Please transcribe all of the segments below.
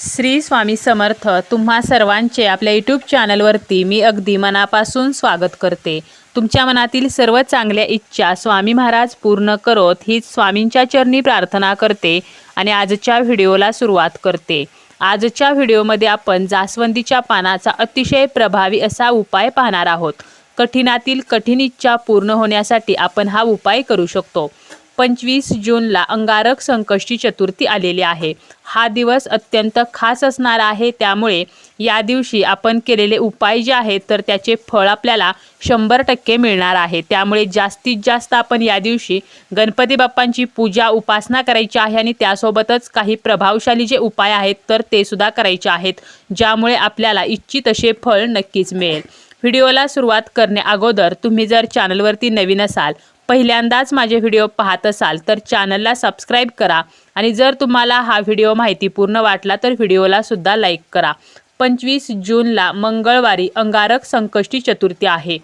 श्री स्वामी समर्थ तुम्हा सर्वांचे आपल्या यूट्यूब चॅनलवरती मी अगदी मनापासून स्वागत करते. तुमच्या मनातील सर्व चांगल्या इच्छा स्वामी महाराज पूर्ण करोत हीच स्वामींच्या चरणी प्रार्थना करते आणि आजच्या व्हिडिओला सुरुवात करते. आजच्या व्हिडिओमध्ये आपण जास्वंदीच्या पानाचा अतिशय प्रभावी असा उपाय पाहणार आहोत. कठीणातील कठीण इच्छा पूर्ण होण्यासाठी आपण हा उपाय करू शकतो. पंचवीस जूनला अंगारक संकष्टी चतुर्थी आलेली आहे. हा दिवस अत्यंत खास असणार आहे. त्यामुळे या दिवशी आपण केलेले उपाय जे आहेत तर त्याचे फळ आपल्याला शंभर टक्के मिळणार आहे. त्यामुळे जास्तीत जास्त आपण या दिवशी गणपती बाप्पांची पूजा उपासना करायची आहे आणि त्यासोबतच काही प्रभावशाली जे उपाय आहेत तर ते सुद्धा करायचे आहेत ज्यामुळे आपल्याला इच्छित असे फळ नक्कीच मिळेल. व्हिडिओला सुरुवात करणे अगोदर तुम्ही जर चॅनलवरती नवीन असाल पहिल्यांदाच माझे व्हिडिओ पाहत असाल तर चॅनलला सबस्क्राईब करा. आणि जर तुम्हाला हा व्हिडिओ माहितीपूर्ण वाटला तर व्हिडिओला सुद्धा लाईक करा. पंचवीस जूनला मंगळवारी अंगारक संकष्टी चतुर्थी आहे.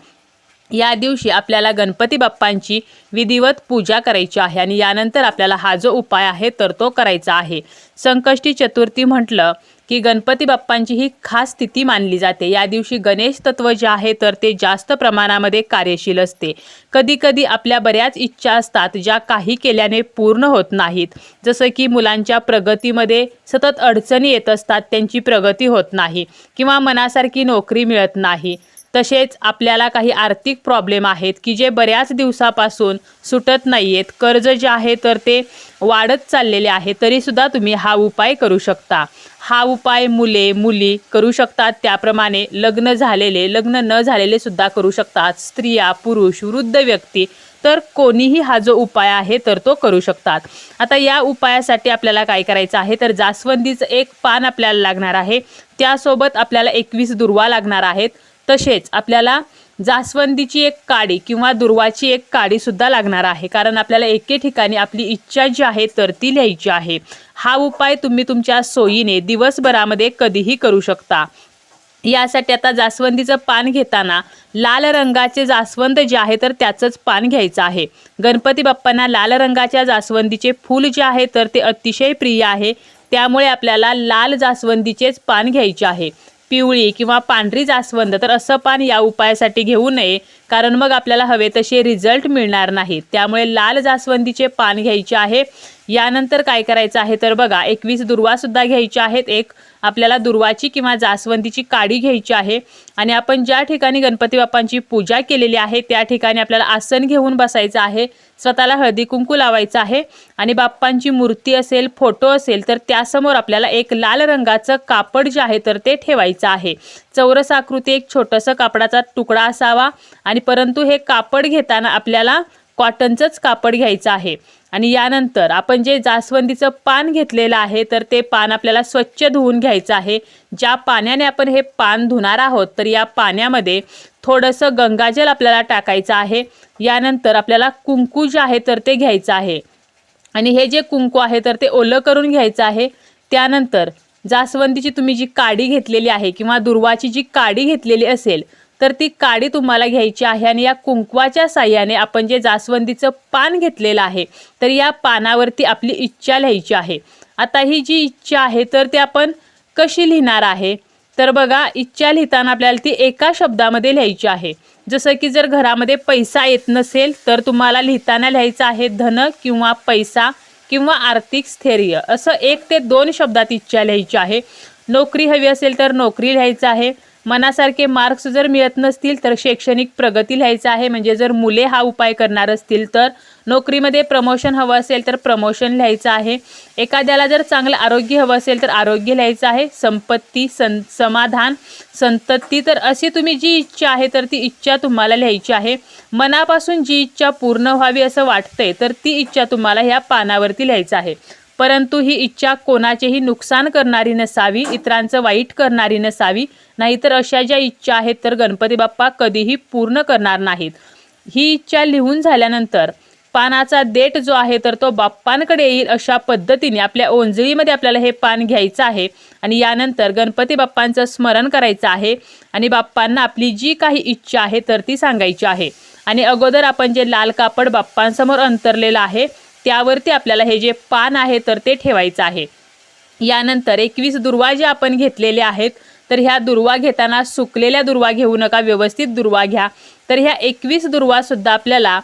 या दिवशी आपल्याला गणपती बाप्पांची विधिवत पूजा करायची आहे आणि यानंतर आपल्याला हा जो उपाय आहे तर तो करायचा आहे. संकष्टी चतुर्थी म्हटलं की गणपती बाप्पांची ही खास स्थिती मानली जाते. या दिवशी गणेश तत्व जे आहे तर ते जास्त प्रमाणामध्ये कार्यशील असते. कधी कधी आपल्या बऱ्याच इच्छा असतात ज्या काही केल्याने पूर्ण होत नाहीत. जसं की मुलांच्या प्रगतीमध्ये सतत अडचणी येत असतात त्यांची प्रगती होत नाही किंवा मनासारखी नोकरी मिळत नाही. तसेच आपल्याला काही आर्थिक प्रॉब्लेम आहेत की जे बऱ्याच दिवसापासून सुटत नाही आहेत कर्ज जे आहे तर ते वाढत चाललेले आहे तरीसुद्धा तुम्ही हा उपाय करू शकता. हा उपाय मुले मुली करू शकतात. त्याप्रमाणे लग्न झालेले लग्न न झालेले सुद्धा करू शकतात. स्त्रिया पुरुष वृद्ध व्यक्ती तर कोणीही हा जो उपाय आहे तर तो करू शकतात. आता या उपायासाठी आपल्याला काय करायचं आहे? तर जास्वंदीचं एक पान आपल्याला लागणार आहे. त्यासोबत आपल्याला एकवीस दुर्वा लागणार आहेत. तसेच आपल्याला जास्वंदीची एक काडी किंवा दुर्वाची एक काडी सुद्धा लागणार आहे. कारण आपल्याला एके ठिकाणी आपली इच्छा जी आहे तर ती लिहायची आहे. हा उपाय तुम्ही तुमच्या सोयीने दिवसभरामध्ये कधीही करू शकता. यासाठी आता जास्वंदीचं पान घेताना लाल रंगाचे जास्वंद जे आहे तर त्याचंच पान घ्यायचं आहे. गणपती बाप्पांना लाल रंगाच्या जास्वंदीचे फूल जे आहे तर ते अतिशय प्रिय आहे. त्यामुळे आपल्याला लाल जास्वंदीचेच पान घ्यायचे आहे. पिवळी किंवा पांढरी जास्वंद तर असं पान या उपायासाठी घेऊ नये. कारण मग आपल्याला हवे तसे रिझल्ट मिळणार नाहीत. त्यामुळे लाल जास्वंदीचे पान घ्यायचे आहे. यानंतर काय करायचं आहे तर बघा एकवीस दुर्वासुद्धा घ्यायचे आहेत. एक आपल्याला दुर्वाची किंवा जास्वंदीची काडी घ्यायची आहे. आणि आपण ज्या ठिकाणी गणपती बाप्पांची पूजा केलेली आहे त्या ठिकाणी आपल्याला आसन घेऊन बसायचं आहे. स्वतःला हळदी कुंकू लावायचं आहे. आणि बाप्पांची मूर्ती असेल फोटो असेल तर त्यासमोर आपल्याला एक लाल रंगाचं कापड जे आहे तर ते ठेवायचं आहे. चौरस आकृती एक छोटंसं कापडाचा तुकडा असावा. आणि परंतु हे कापड घेताना आपल्याला कॉटनचंच कापड घ्यायचं आहे. आणि यानंतर आपण जे जास्वंदीचं पान घेतलेलं आहे तर ते पान आपल्याला स्वच्छ धुवून घ्यायचं आहे. ज्या पाण्याने आपण हे पान धुणार आहोत तर या पाण्यामध्ये थोडंसं गंगाजल आपल्याला टाकायचं आहे. यानंतर आपल्याला कुंकू जे आहे तर ते घ्यायचं आहे. आणि हे जे कुंकू आहे तर ते ओलं करून घ्यायचं आहे. त्यानंतर जास्वंदीची तुम्ही जी काडी घेतलेली आहे किंवा दुर्वाची जी काडी घेतलेली असेल तर ती काडी तुम्हाला घ्यायची आहे आणि या कुंकवाच्या साह्याने आपण जे जास्वंदीचं पान घेतलेलं आहे तर या पानावरती आपली इच्छा लिहायची आहे. आता ही जी इच्छा आहे तर ती आपण कशी लिहिणार आहे? तर बघा इच्छा लिहिताना आपल्याला ती एका शब्दामध्ये लिहायची आहे. जसं की जर घरामध्ये पैसा येत नसेल तर तुम्हाला लिहिताना लिहायचं आहे धन किंवा पैसा. किंवा आर्थिक स्थैर्य असं एक ते दोन शब्दात इच्छा लिहायची आहे. नोकरी हवी असेल तर नोकरी लिहायचं आहे. मनासारखे मार्क्स जर मिळत नसतील तर शैक्षणिक प्रगती लिहायचं आहे. म्हणजे जर मुले हा उपाय करणार असतील तर नोकरीमध्ये प्रमोशन हवं असेल तर प्रमोशन लिहायचं आहे. एखाद्याला जर चांगलं आरोग्य हवं असेल तर आरोग्य लिहायचं आहे. संपत्ती सं समाधान संतती तर अशी तुम्ही जी इच्छा आहे तर ती इच्छा तुम्हाला लिहायची आहे. मनापासून जी इच्छा पूर्ण व्हावी असं वाटतंय तर ती इच्छा तुम्हाला ह्या पानावरती लिहायचं आहे. परंतु ही इच्छा कोणाचेही नुकसान करणारी नसावी इतरांचं वाईट करणारी नसावी. नाहीतर अशा ज्या इच्छा आहेत तर गणपती बाप्पा कधीही पूर्ण करणार नाहीत. ही इच्छा लिहून झाल्यानंतर पानाचा देठ जो आहे तर तो बाप्पांकडे येईल अशा पद्धतीने आपल्या ओंजळीमध्ये आपल्याला हे पान घ्यायचं आहे आणि यानंतर गणपती बाप्पांचं स्मरण करायचं आहे आणि बाप्पांना आपली जी काही इच्छा आहे तर ती सांगायची आहे. आणि अगोदर आपण जे लाल कापड बाप्पांसमोर अंतरलेलं आहे त्यावरती आपल्याला हे जे पान आहे तर ते ठेवायचं आहे. यानंतर एकवीस दुर्वा जे आपण घेतलेले आहेत तर ह्या दुर्वा घेताना सुकलेल्या दुर्वा घेऊ नका व्यवस्थित दुर्वा घ्या. तर ह्या एकवीस दुर्वासुद्धा आपल्याला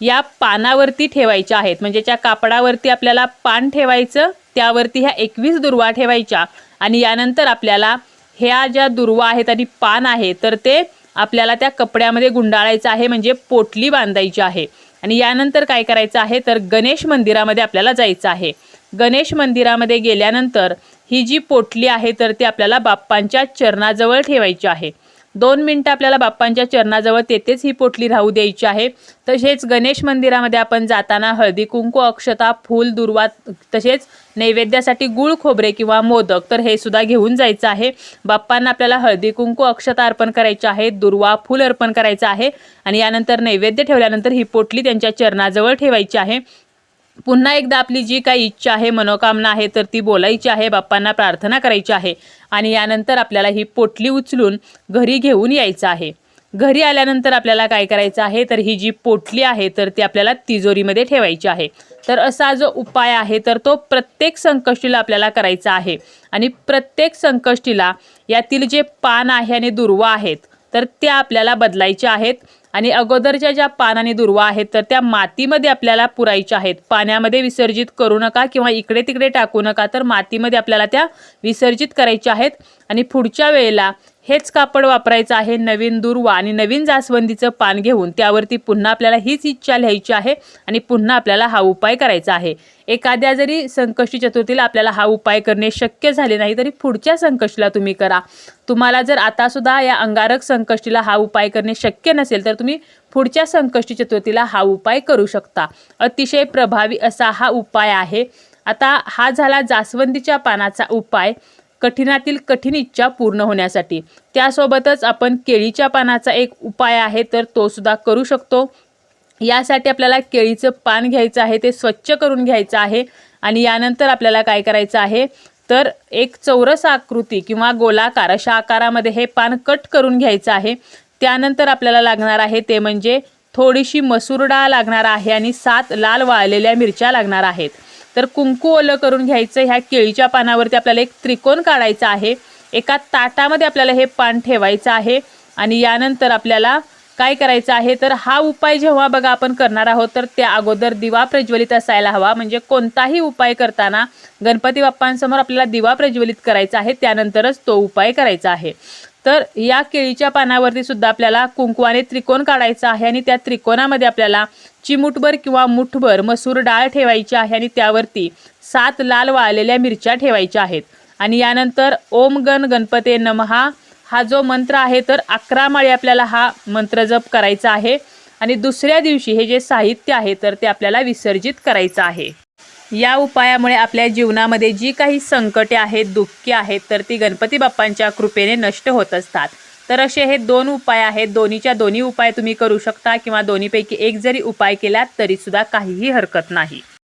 या पानावरती ठेवायच्या आहेत. म्हणजे त्या कापडावरती आपल्याला पान ठेवायचं त्यावरती ह्या एकवीस दुर्वा ठेवायच्या. आणि यानंतर आपल्याला ह्या ज्या दुर्वा आहेत आणि पान आहे तर ते आपल्याला त्या कपड्यामध्ये गुंडाळायचं आहे म्हणजे पोटली बांधायची आहे. आणि यानंतर काय करायचं आहे? तर गणेश मंदिरामध्ये आपल्याला जायचं आहे. गणेश मंदिरामध्ये गेल्यानंतर ही जी पोटली आहे तर ती आपल्याला बाप्पांच्या चरणाजवळ ठेवायची आहे. दोन मिनटं आपल्याला बाप्पांच्या चरणाजवळ तेथेच ही पोटली राहू द्यायची आहे. तसेच गणेश मंदिरामध्ये आपण जाताना हळदी कुंकू अक्षता फूल दुर्वा तसेच नैवेद्यासाठी गुळ खोबरे किंवा मोदक तर हे सुद्धा घेऊन जायचं आहे. बाप्पांना आपल्याला हळदी कुंकू अक्षता अर्पण करायची आहे दुर्वा फूल अर्पण करायचं आहे आणि यानंतर नैवेद्य ठेवल्यानंतर ही पोटली त्यांच्या चरणाजवळ ठेवायची आहे. पुन्हा एकदा आपली जी काही इच्छा आहे मनोकामना आहे तर ती बोलायची आहे बाप्पांना प्रार्थना करायची आहे आणि यानंतर आपल्याला ही पोटली उचलून घरी घेऊन यायचं आहे. घरी आल्यानंतर आपल्याला काय करायचं आहे तर ही जी पोटली आहे तर ती आपल्याला तिजोरीमध्ये ठेवायची आहे. तर असा जो उपाय आहे तर तो प्रत्येक संकष्टीला आपल्याला करायचा आहे. आणि प्रत्येक संकष्टीला यातील जे पान आहे आणि दुर्वा आहेत तर त्या आपल्याला बदलायच्या आहेत. आणि अगोदरच्या ज्या पान आणि दुर्वा आहेत तर त्या मातीमध्ये आपल्याला पुरायच्या आहेत. पाण्यामध्ये विसर्जित करू नका किंवा इकडे तिकडे टाकू नका तर मातीमध्ये आपल्याला त्या विसर्जित करायच्या आहेत. आणि पुढच्या वेळेला हेच कापड वापरायचं आहे नवीन दुर्वा आणि नवीन जास्वंदीचं पान घेऊन. त्यावरती पुन्हा आपल्याला हीच इच्छा लिहायची आहे आणि पुन्हा आपल्याला हा उपाय करायचा आहे. एखाद्या जरी संकष्टी चतुर्थीला आपल्याला हा उपाय करणे शक्य झाले नाही तरी पुढच्या संकष्टीला तुम्ही करा. तुम्हाला जर आतासुद्धा या अंगारक संकष्टीला हा उपाय करणे शक्य नसेल तर तुम्ही पुढच्या संकष्टी चतुर्थीला हा उपाय करू शकता. अतिशय प्रभावी असा हा उपाय आहे. आता हा झाला जास्वंदीच्या पानाचा उपाय. कठीणातील कठीण इच्छा पूर्ण होण्यासाठी. त्यासोबतच आपण केळीच्या पानाचा एक उपाय आहे तर तो सुद्धा करू शकतो. यासाठी आपल्याला केळीचं पान घ्यायचं आहे ते स्वच्छ करून घ्यायचं आहे आणि यानंतर आपल्याला काय करायचं आहे तर एक चौरस आकृती किंवा गोलाकार अशा आकारामध्ये हे पान कट करून घ्यायचं आहे. त्यानंतर आपल्याला लागणार आहे ते म्हणजे थोडीशी मसूर डाळ लागणार आहे आणि सात लाल वाळलेल्या मिरच्या लागणार आहेत. तर कुंकू ओलं करून घ्यायचं ह्या केळीच्या पानावरती आपल्याला एक त्रिकोण काढायचा आहे. एका ताटामध्ये आपल्याला हे पान ठेवायचं आहे आणि यानंतर आपल्याला काय करायचं आहे? तर हा उपाय जेव्हा बघा आपण करणार आहोत तर त्या अगोदर दिवा प्रज्वलित असायला हवा. म्हणजे कोणताही उपाय करताना गणपती बाप्पांसमोर आपल्याला दिवा प्रज्वलित करायचा आहे त्यानंतरच तो उपाय करायचा आहे. तर या केळीच्या पानावरती सुद्धा आपल्याला कुंकवाने त्रिकोण काढायचा आहे आणि त्या त्रिकोणामध्ये आपल्याला चिमुटभर किंवा मुठभर मसूर डाळ ठेवायची आहे आणि त्यावरती सात लाल वाळलेल्या मिरच्या ठेवायच्या आहेत. आणि यानंतर ओम गण गणपते नमहा. हा जो मंत्र आहे तर अकरा माळी आपल्याला हा मंत्र जप करायचा आहे. आणि दुसऱ्या दिवशी हे जे साहित्य आहे तर ते आपल्याला विसर्जित करायचं आहे. या उपायामुळे आपल्या जीवनामध्ये जी काही संकटे आहेत दुःखे आहेत तर ती गणपती बाप्पांच्या कृपेने नष्ट होत असतात. तर असे हे दोन उपाय आहेत. दोन्हीच्या दोन्ही उपाय तुम्ही करू शकता किंवा दोन्हीपैकी एक जरी उपाय केलात तरीसुद्धा काहीही हरकत नाही.